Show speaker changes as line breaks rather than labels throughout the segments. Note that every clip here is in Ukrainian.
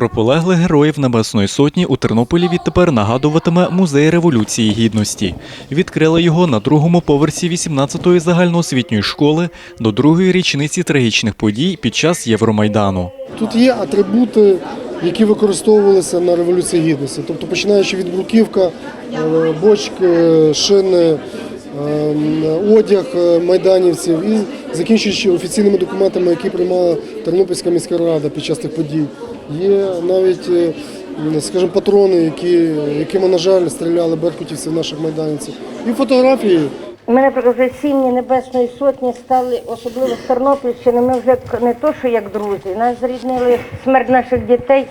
Про полеглих героїв Небесної Сотні у Тернополі відтепер нагадуватиме музей Революції Гідності. Відкрили його на другому поверсі 18-ї загальноосвітньої школи до другої річниці трагічних подій під час Євромайдану.
Тут є атрибути, які використовувалися на Революції Гідності. Тобто починаючи від бруківка, е, бочки, шини, е, одяг е, майданівців закінчуючи офіційними документами, які приймала Тернопільська міська рада під час тих подій. Є навіть, е, скажімо, патрони, які, якими, на жаль, стріляли беркутівці в наших майданівців. І фотографії.
Мене сім'ї Небесної Сотні стали, особливо з Тернопільщини, ми вже не то, що як друзі, нас зріднили смерть наших дітей,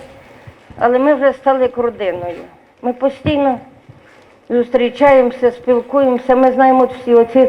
але ми вже стали як родиною. Ми постійно зустрічаємося, спілкуємося, ми знаємо всі оці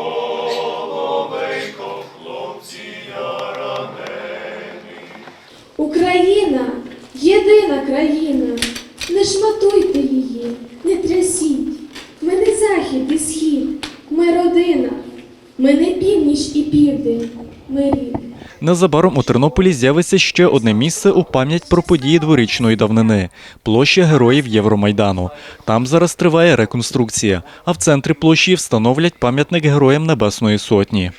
єдина країна. Не шматуйте її, не трясіть. Ми не захід і схід, ми родина. Ми не північ і південь, ми рід.
Незабаром у Тернополі з'явиться ще одне місце у пам'ять про події дворічної давнини площа героїв Євромайдану. Там зараз триває реконструкція, а в центрі площі встановлять пам'ятник героям Небесної Сотні.